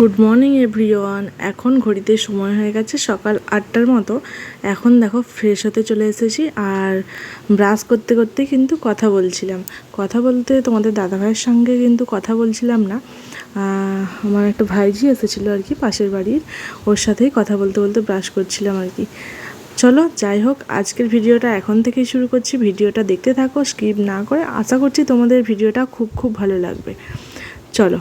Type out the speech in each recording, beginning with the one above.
Good morning everyone এখন ঘড়িতে সময় হয়ে গেছে সকাল আটটার মতো। এখন দেখো ফ্রেশ হতে চলে এসেছি আর ব্রাশ করতে করতে কিন্তু কথা বলছিলাম। কথা বলতে তোমাদের দাদাভাইয়ের সঙ্গে কিন্তু কথা বলছিলাম না। আমার একটা ভাইজি এসেছিল আর কি পাশের বাড়ির। ওর সাথেই কথা বলতে বলতে ব্রাশ করছিলাম আর কি। চলো, যাই হোক, আজকের ভিডিওটা এখন থেকেই শুরু করছি। ভিডিওটা দেখতে থাকো স্কিপ না করে। আশা করছি তোমাদের ভিডিওটা খুব খুব ভালো লাগবে। চলো।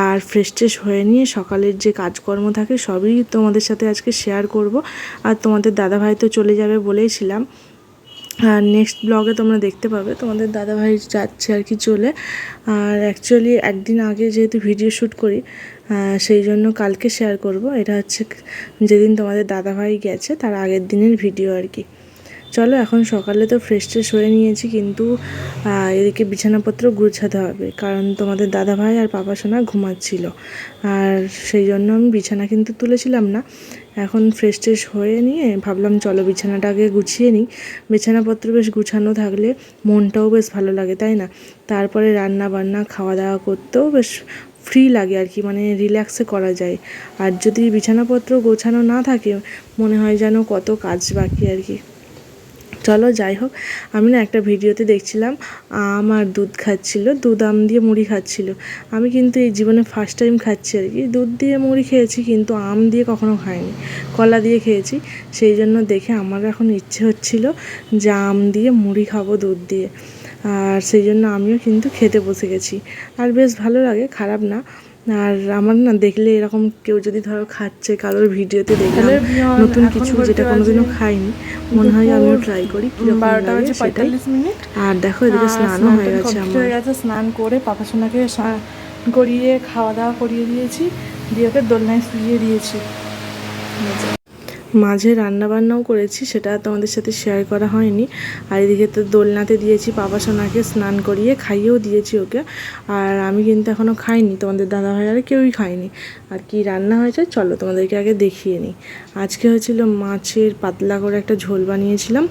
আর ফ্রেশ ট্রেশ হয়ে নিয়ে সকালের যে কাজকর্ম থাকে সবই তোমাদের সাথে আজকে শেয়ার করব। আর তোমাদের দাদাভাই তো চলে যাবে বলেইছিলাম। আর নেক্সট ব্লগে তোমরা দেখতে পাবে। তোমাদের দাদাভাই যাচ্ছে আর কি চলে। আর অ্যাকচুয়ালি একদিন আগে যেহেতু ভিডিও শ্যুট করি সেই জন্য কালকে শেয়ার করব। এটা হচ্ছে যেদিন তোমাদের দাদাভাই গেছে, তার আগের দিনের ভিডিও আর কি। চলো, এখন সকালে তো ফ্রেশ ট্রেশ হয়ে নিয়েছি, কিন্তু এদিকে বিছানাপত্র গুছাতে হবে, কারণ তোমাদের দাদা ভাই আর পাপা সোনা ঘুমাচ্ছিল। আর সেই জন্য আমি বিছানা কিন্তু তুলেছিলাম না। এখন ফ্রেশ ট্রেশ হয়ে নিয়ে ভাবলাম, চলো বিছানাটা আগে গুছিয়ে নিই। বিছানাপত্র বেশ গুছানো থাকলে মনটাও বেশ ভালো লাগে, তাই না? তারপরে রান্না বান্না খাওয়া দাওয়া করতেও বেশ ফ্রি লাগে আর কি মানে রিল্যাক্সে করা যায়। আর যদি বিছানাপত্র গোছানো না থাকে, মনে হয় যেন কত কাজ বাকি আর কি। চলো, যাই হোক। আমি না একটা ভিডিওতে দেখছিলাম আম আর দুধ খাচ্ছিল, দুধ আম দিয়ে মুড়ি খাচ্ছিল। আমি কিন্তু এই জীবনে ফার্স্ট টাইম খাচ্ছি আর কি। দুধ দিয়ে মুড়ি খেয়েছি, কিন্তু আম দিয়ে কখনো খাইনি। কলা দিয়ে খেয়েছি। সেই জন্য দেখে আমার এখন ইচ্ছে হচ্ছিল যে আম দিয়ে মুড়ি খাব দুধ দিয়ে। আর সেই জন্য আমিও কিন্তু খেতে বসে গেছি। আর বেশ ভালো লাগে, খারাপ না। আর আমার না দেখলে এরকম কেউ যদি ধরো খাচ্ছে কারোর ভিডিওতে দেখলে নতুন কিছু যেটা কোনোদিনও খাইনি মনে হয় আমিও ট্রাই করি বারোটা বাজে পঁয়তাল্লিশ মিনিট। আর দেখো এদিকে স্নানও হয়ে গেছে আমার। হয়ে গেছে স্নান করে পাপা সোনাকে করিয়ে খাওয়া দাওয়া করিয়ে দিয়েছি দিয়ে ওকে দোলনায় শুইয়ে দিয়েছি। মাঝে রান্না বান্নাও করেছি, সেটা তোমাদের সাথে শেয়ার করা হয়নি। আর এদিকে তো দোলনাতে দিয়েছি বাবা সোনাকে স্নান করিয়ে, খাইয়েও দিয়েছি ওকে। আর আমি কিন্তু এখনও খাইনি, তোমাদের দাদা ভাই আর কেউই খায়নি। আর কি রান্না হয়েছে, চলো তোমাদেরকে আগে দেখিয়ে নিই। আজকে হয়েছিল মাছের পাতলা করে একটা ঝোল বানিয়েছিলাম।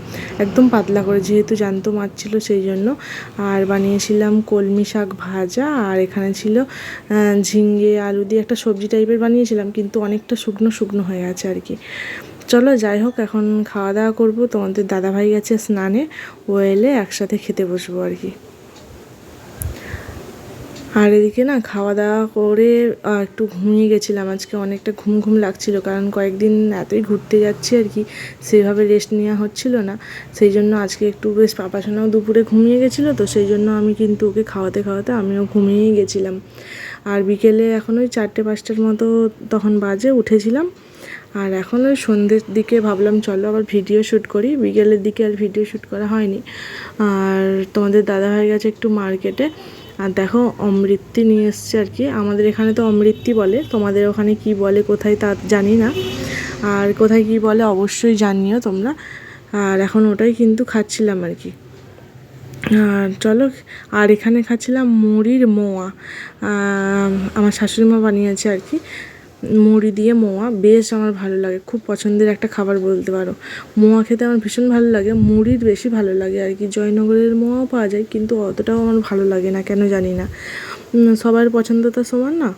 একদম পাতলা করে, যেহেতু জ্যান্ত মাছ ছিল সেই জন্য। আর বানিয়েছিলাম কলমি শাক ভাজা, আর এখানে ছিল ঝিঙ্গে আলু দিয়ে একটা সবজি টাইপের বানিয়েছিলাম, কিন্তু অনেকটা শুকনো শুকনো হয়ে গেছে আর কি। চলো যাই হোক, এখন খাওয়া দাওয়া করব। তোমাদের দাদাভাই গেছে স্নানে, ও এলে একসাথে খেতে বসবো আর কি। আর এদিকে না, খাওয়া দাওয়া করে একটু ঘুমিয়ে গেছিলাম। আজকে অনেকটা ঘুম ঘুম লাগছিল, কারণ কয়েকদিন এতই ঘুরতে যাচ্ছি আর কি সেইভাবে রেস্ট নেওয়া হচ্ছিল না। সেই জন্য আজকে একটু বেশ পাপাসোনাও দুপুরে ঘুমিয়ে গেছিল, তো সেই জন্য আমি কিন্তু ওকে খাওয়াতে খাওয়াতে আমিও ঘুমিয়েই গেছিলাম। আর বিকেলে এখন ওই চারটে পাঁচটার মতো তখন বাজে, উঠেছিলাম। আর এখন ওই সন্ধ্যের দিকে ভাবলাম চলো আবার ভিডিও শ্যুট করি। বিকেলের দিকে আর ভিডিও শ্যুট করা হয়নি। আর তোমাদের দাদা হয়ে গেছে একটু মার্কেটে আর দেখো অমৃতি নিয়ে এসছে আর কি। আমাদের এখানে তো অমৃতি বলে। তোমাদের ওখানে কি বলে, কোথায় তা জানি না। আর কোথায় কি বলে অবশ্যই জানিও তোমরা। আর এখন ওটাই কিন্তু খাচ্ছিলাম আর কি। আর চলো, আর এখানে খাচ্ছিলাম মুড়ির মোয়া। আমার শাশুড়ি মা বানিয়েছে আর কি। মুড়ি দিয়ে মোয়া, বেশ আমার ভালো লাগে, খুব পছন্দের একটা খাবার বলতে পারো। মোয়া খেতে আমার ভীষণ ভালো লাগে, মুড়ির বেশি ভালো লাগে আর কি। জয়নগরের মোয়াও পাওয়া যায়, কিন্তু অতটাও আমার ভালো লাগে না, কেন জানি না। সবার পছন্দ তো সমান না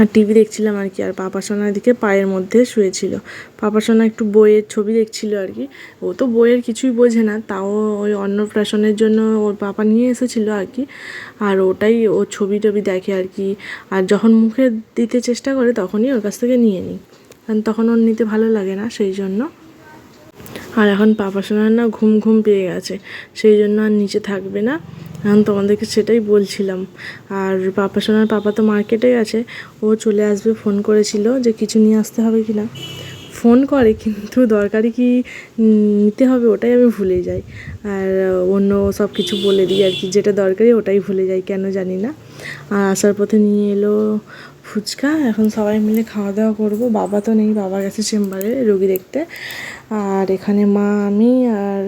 আর টিভি দেখছিলাম আর কি, আর পাপা সোনা দিকে পায়ের মধ্যে শুয়েছিল। পাপা সোনা একটু বইয়ের ছবি দেখছিল আর কি। ও তো বইয়ের কিছুই বোঝে না, তাও ওই অন্নপ্রাশনের জন্য ওর পাপা নিয়ে এসেছিল আর কি। আর ওটাই ও ছবি টবি দেখে আর কি, আর যখন মুখে দিতে চেষ্টা করে তখনই ওর কাছ থেকে নিয়ে নিই। কারণ তখন ওর নিতে ভালো লাগে না, সেই জন্য আর এখন পাপা সোনার না ঘুম ঘুম পেয়ে গেছে, সেই জন্য আর নিচে থাকবে না। এখন তোমাদেরকে সেটাই বলছিলাম। আর পাপা সোনার পাপা তো মার্কেটে গেছে, ও চলে আসবে ফোন করেছিল যে কিছু নিয়ে আসতে হবে কি না ফোন করে কিন্তু দরকারি কি নিতে হবে ওটাই আমি ভুলে যাই। আর অন্য সব কিছু বলে দিই আর কি, যেটা দরকারি ওটাই ভুলে যাই, কেন জানি না। আর আসার পথে নিয়ে এলো ফুচকা। এখন সবাই মিলে খাওয়া দাওয়া করব। বাবা তো নেই, বাবা গেছে চেম্বারে রোগী দেখতে। আর এখানে মা, আমি আর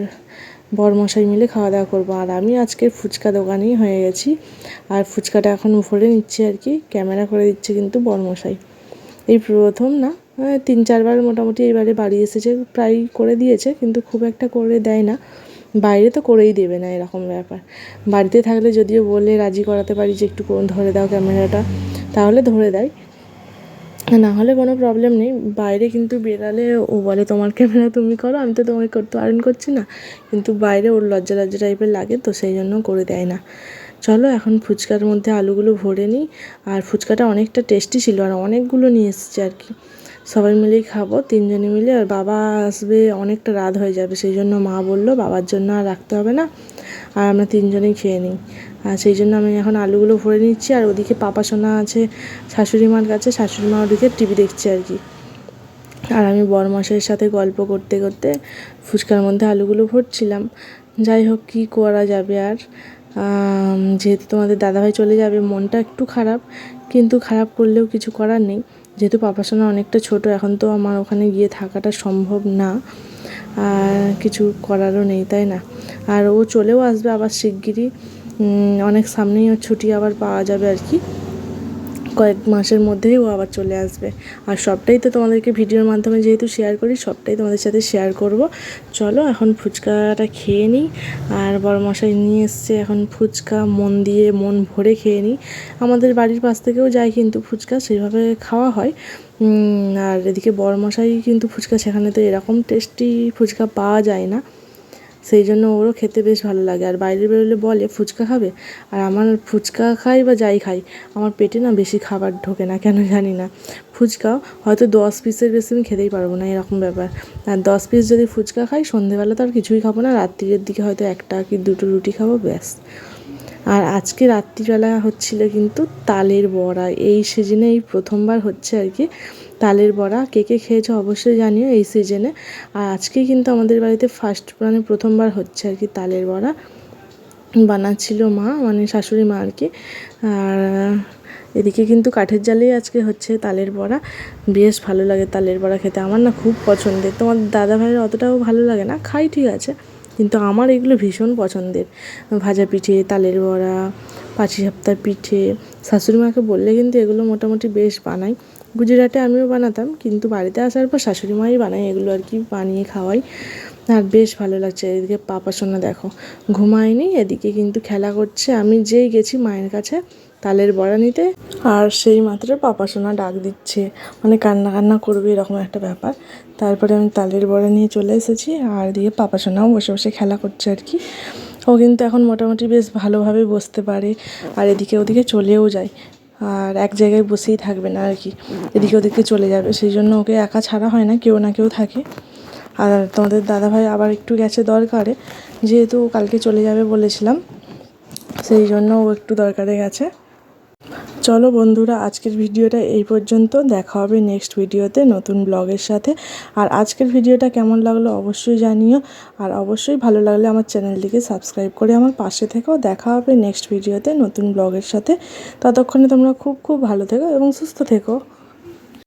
বরমশাই মিলে খাওয়া দাওয়া করব। আর আমি আজকে ফুচকা দোকানেই হয়ে গেছি। আর ফুচকাটা এখন ভরে নিচ্ছে আর কি, ক্যামেরা করে দিচ্ছে কিন্তু বরমশাই। এই প্রথম না তিন চারবার মোটামুটি এবারে বাড়ি এসেছে, প্রায় করে দিয়েছে, কিন্তু খুব একটা করে দেয় না। বাইরে তো করেই দেবে না এরকম ব্যাপার। বাড়িতে থাকলে যদিও বলে রাজি করাতে পারি যে একটু কোন ধরে দাও ক্যামেরাটা। তাহলে ধরে দেয়। না হলে কোনো প্রবলেম নেই। বাইরে কিন্তু বেরালে ও বলে, তোমার ক্যামেরা তুমি করো, আমি তো তোমাকে করতে বারণ করছি না। কিন্তু বাইরে ওর লজ্জা লজ্জা টাইপের লাগে তো সেই জন্য করে দেয় না। চলো এখন ফুচকার মধ্যে আলুগুলো ভরে নিই। আর ফুচকাটা অনেকটা টেস্টি ছিল আর অনেকগুলো নিয়ে এসেছি আর কি। সবাই মিলেই খাব, তিনজনে মিলে, আর বাবা আসবে অনেকটা রাত হয়ে যাবে, সেই জন্য মা বলল, বাবার জন্য আর রাখতে হবে না, আর আমরা তিনজনেই খেয়ে নিই। আর সেই জন্য আমি এখন আলুগুলো ভরে নিচ্ছি, আর ওদিকে পাপা সোনা আছে, শাশুড়ি মার কাছে, শাশুড়ি মা ওদিকে টিভি দেখছে আর কি। আর আমি বরমশাইয়ের সাথে গল্প করতে করতে ফুচকার মধ্যে আলুগুলো ভরছিলাম। যাই হোক, কী করা যাবে আর? যেহেতু তোমাদের দাদাভাই চলে যাবে, মনটা একটু খারাপ, কিন্তু খারাপ করলেও কিছু করার নেই। যেহেতু পাপাসোনা অনেকটা ছোট, এখন তো আমার ওখানে গিয়ে থাকাটা সম্ভব না, আর কিছু করারও নেই, তাই না? আর ও চলেও আসবে আবার শিগগিরই। অনেক সামনেই ওর ছুটি আবার পাওয়া যাবে আর কি। কয়েক মাসের মধ্যেই ও আবার চলে আসবে। আর সবটাই তো তোমাদেরকে ভিডিওর মাধ্যমে যেহেতু শেয়ার করি, সবটাই তোমাদের সাথে শেয়ার করব। চলো এখন ফুচকাটা খেয়ে নিই। আর বড় মশাই নিয়ে এসছে এখন ফুচকা, মন দিয়ে মন ভরে খেয়ে নিই। আমাদের বাড়ির পাশ থেকেও যায় কিন্তু ফুচকা সেইভাবে খাওয়া হয়। আর এদিকে বড় মশাই কিন্তু ফুচকা সেখানে তো এরকম টেস্টি ফুচকা পাওয়া যায় না। সেই জন্য ওরও খেতে বেশ ভালো লাগে। আর বাইরে বেরোলে বলে, ফুচকা খাবে? আর আমার ফুচকা খাই বা যাই খাই, আমার পেটে না বেশি খাবার ঢোকে না, কেন জানি না। ফুচকাও হয়তো দশ পিসের বেশি আমি খেতেই পারব না, এরকম ব্যাপার। আর দশ পিস যদি ফুচকা খাই, সন্ধেবেলা তো আর কিছুই খাব না, রাত্রির দিকে হয়তো একটা কি দুটো রুটি খাব, ব্যাস। আর আজকে রাত্রিবেলা হচ্ছিল কিন্তু তালের বড়া। এই সিজনে এই প্রথমবার হচ্ছে আর কি তালের বড়া। কে কে খেয়েছো অবশ্যই জানিও এই সিজনে আর আজকে কিন্তু আমাদের বাড়িতে ফার্স্ট মানে প্রথমবার হচ্ছে আর কি তালের বড়া। বানাচ্ছিল মা মানে শাশুড়ি মা আর কি। আর এদিকে কিন্তু কাঠের জালেই আজকে হচ্ছে তালের বড়া। বেশ ভালো লাগে তালের বড়া খেতে। আমার না খুব পছন্দের। তোমার দাদা ভাইয়ের অতটাও ভালো লাগে না? খাই ঠিক আছে। কিন্তু আমার এগুলো ভীষণ পছন্দের। ভাজা পিঠে, তালের বড়া পাঁচি সাপ্তাহ পিঠে। শাশুড়ি মাকে বললে কিন্তু এগুলো মোটামুটি বেশ বানাই। গুজরাটে আমিও বানাতাম, কিন্তু বাড়িতে আসার পর শাশুড়ি মাই বানায় এগুলো আর কি বানিয়ে খাওয়াই। আর বেশ ভালো লাগছে। এদিকে পাপা সোনা দেখো, ঘুমায়নি, এদিকে কিন্তু খেলা করছে। আমি যেই গেছি মায়ের কাছে তালের বড়া নিতে। আর সেই মাত্র পাপা সোনা ডাক দিচ্ছে। মানে কান্না কান্না করবে এরকম একটা ব্যাপার। তারপরে আমি তালের বড়া নিয়ে চলে এসেছি। আর দিয়ে পাপা সোনাও বসে বসে খেলা করছে আর কি। ও কিন্তু এখন মোটামুটি বেশ ভালোভাবে বসতে পারে। আর এদিকে ওদিকে চলেও যায়। আর এক জায়গায় বসেই থাকবে না আর কি। এদিকে ওদিকে চলে যাবে। সেই জন্য ওকে একা ছাড়া হয় না। কেউ না কেউ থাকে। আর তোমাদের দাদাভাই আবার একটু গেছে দরকারে। যেহেতু কালকে চলে যাবে বলেছিলাম। সেই জন্য ও একটু দরকারে গেছে। চলো বন্ধুরা, আজকের ভিডিওটা এই পর্যন্ত। দেখা হবে নেক্সট ভিডিওতে নতুন ব্লগের সাথে। আর আজকের ভিডিওটা কেমন লাগল অবশ্যই জানিও। আর অবশ্যই ভালো লাগলে আমার চ্যানেলটিকে সাবস্ক্রাইব করে আমার পাশে থেকেও দেখা হবে নেক্সট ভিডিওতে নতুন ব্লগের সাথে। ততক্ষণে তোমরা খুব খুব ভালো থেকো এবং সুস্থ থেকো।